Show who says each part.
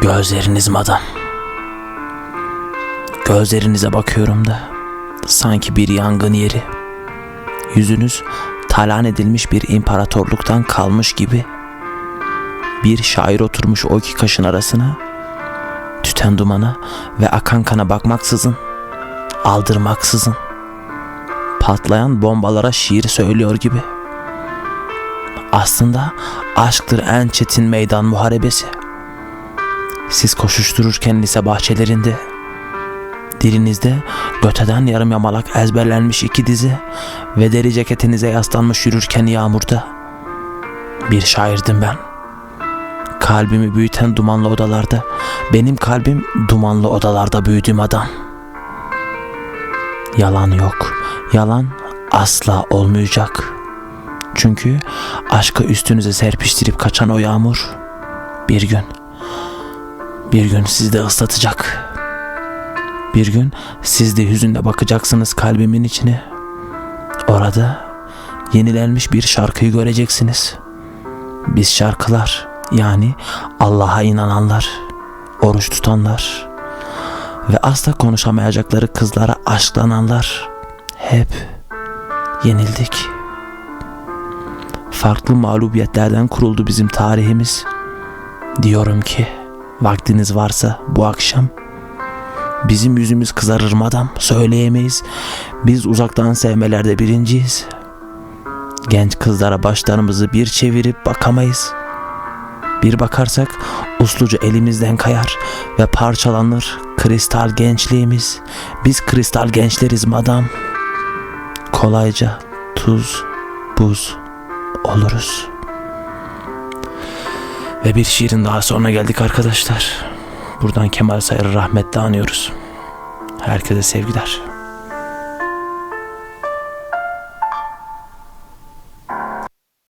Speaker 1: Gözleriniz madam. Gözlerinize bakıyorum da sanki bir yangın yeri. Yüzünüz talan edilmiş bir imparatorluktan kalmış gibi. Bir şair oturmuş o iki kaşın arasına, tüten dumana ve akan kana bakmaksızın, aldırmaksızın, patlayan bombalara şiir söylüyor gibi. Aslında aşktır en çetin meydan muharebesi. Siz koşuştururken lise bahçelerinde Dilinizde göteden yarım yamalak ezberlenmiş iki dizi ve deri ceketinize yaslanmış yürürken yağmurda. Bir şairdim ben. Kalbimi büyüten dumanlı odalarda, benim kalbim dumanlı odalarda büyüdüğüm adam. Yalan yok, yalan asla olmayacak. Çünkü aşkı üstünüze serpiştirip kaçan o yağmur bir gün, bir gün sizi de ıslatacak.'' Bir gün siz de hüzünle bakacaksınız kalbimin içine. Orada yenilenmiş bir şarkıyı göreceksiniz. Biz şarkılar yani Allah'a inananlar, oruç tutanlar ve asla konuşamayacakları kızlara aşklananlar hep yenildik. Farklı mağlubiyetlerden kuruldu bizim tarihimiz. Diyorum ki vaktiniz varsa bu akşam Bizim yüzümüz kızarır madam, söyleyemeyiz. Biz uzaktan sevmelerde birinciyiz. Genç kızlara başlarımızı bir çevirip bakamayız. Bir bakarsak usluca elimizden kayar ve parçalanır kristal gençliğimiz. Biz kristal gençleriz madam. Kolayca tuz, buz oluruz. Ve bir şiirin daha sonuna geldik arkadaşlar. Buradan Kemal Sayar'ı rahmetle anıyoruz. Herkese sevgiler.